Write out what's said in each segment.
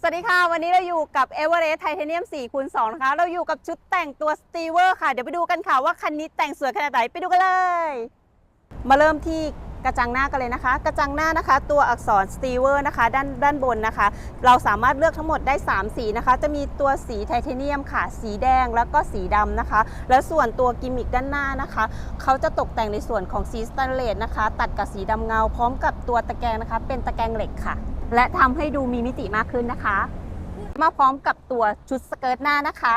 สวัสดีค่ะ วันนี้เราอยู่กับ e v e r e s t Titanium 4คูณ2นะคะ เราอยู่กับชุดแต่งตัว s t e v e r ค่ะ เดี๋ยวไปดูกันค่ะว่าคันนี้แต่งสวยขนาดไหน ไปดูกันเลย มาเริ่มที่กระจังหน้ากันเลยนะคะ กระจังหน้านะคะ ตัวอักษร s t e v e r นะคะ ด้านด้านบนนะคะ เราสามารถเลือกทั้งหมดได้ 3 สีนะคะ จะมีตัวสีไทเทเนียมค่ะ สีแดงแล้วก็สีดำนะคะ แล้วส่วนตัวกิมมิคด้านหน้านะคะ เขาจะตกแต่งในส่วนของสีสแตนเลสนะคะ ตัดกับสีดำเงา พร้อมกับตัวตะแกรงนะคะ เป็นตะแกรงเหล็กค่ะ และทำให้ดูมีมิติมากขึ้นนะคะ มาพร้อมกับตัวชุดสเกิร์ตหน้านะคะ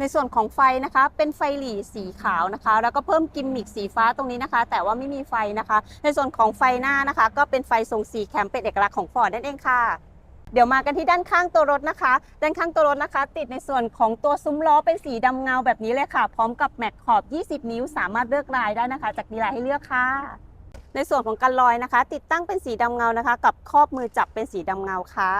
ในส่วนของไฟนะคะ เป็นไฟหลีสีขาวนะคะ แล้วก็เพิ่มกิมมิคสีฟ้าตรงนี้นะคะ แต่ว่าไม่มีไฟนะคะ ในส่วนของไฟหน้านะคะ ก็เป็นไฟทรงสีแคมเป็นเอกลักษณ์ของฟอร์ดนั่นเองค่ะเดี๋ยวมากันที่ด้านข้างตัวรถนะคะ ด้านข้างตัวรถนะคะ ติดในส่วนของตัวซุ้มล้อเป็นสีดำเงาแบบนี้เลยค่ะ พร้อมกับแม็กขอบ 20 นิ้ว สามารถเลือกลายได้นะคะ จากดีลายให้เลือกค่ะ ในส่วนของกันลอยนะคะ ติดตั้งเป็นสีดำเงานะคะ กับครอบมือจับเป็นสีดำเงาค่ะ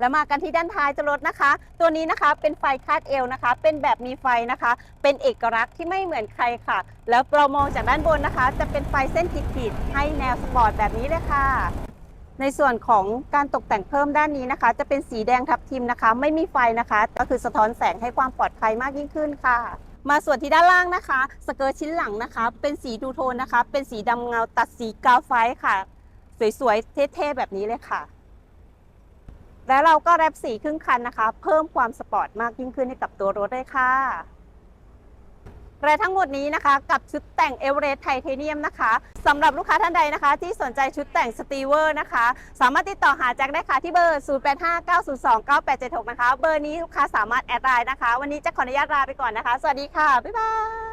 แล้วมากันที่ด้านท้ายตัวรถนะคะ ตัวนี้นะคะเป็นไฟคาดเอวนะคะ เป็นแบบมีไฟนะคะ เป็นเอกลักษณ์ที่ไม่เหมือนใครค่ะ แล้วเรามองจากด้านบนนะคะ จะเป็นไฟเส้นขีดๆให้แนวสปอร์ตแบบนี้เลยค่ะในส่วนของการตกแต่งเพิ่มด้านนี้นะคะ จะเป็นสีแดงทับทิมนะคะ ไม่มีไฟนะคะ ก็คือสะท้อนแสงให้ความปลอดภัยมากยิ่งขึ้นค่ะ มาส่วนที่ด้านล่างนะคะ สเกิร์ตชิ้นหลังนะคะ เป็นสีดูโทนนะคะ เป็นสีดำเงาตัดสีกาวไฟค่ะ สวยๆ เท่ๆ แบบนี้เลยค่ะ แล้วเราก็แรปสีครึ่งคันนะคะ เพิ่มความสปอร์ตมากยิ่งขึ้นให้กับตัวรถเลยค่ะ และทั้งหมดนี้นะคะกับชุดแต่งเอเวอเรสต์ไทเทเนียมนะคะสำหรับลูกค้าท่านใดนะคะ ที่สนใจชุดแต่งสตีเวอร์นะคะ สามารถติดต่อหาแจ็คได้ค่ะที่เบอร์ 0859029876 นะคะ เบอร์นี้ลูกค้าสามารถแอดไลน์นะคะ วันนี้แจะขออนุญาตลาไปก่อนนะคะ สวัสดีค่ะ บ๊ายบาย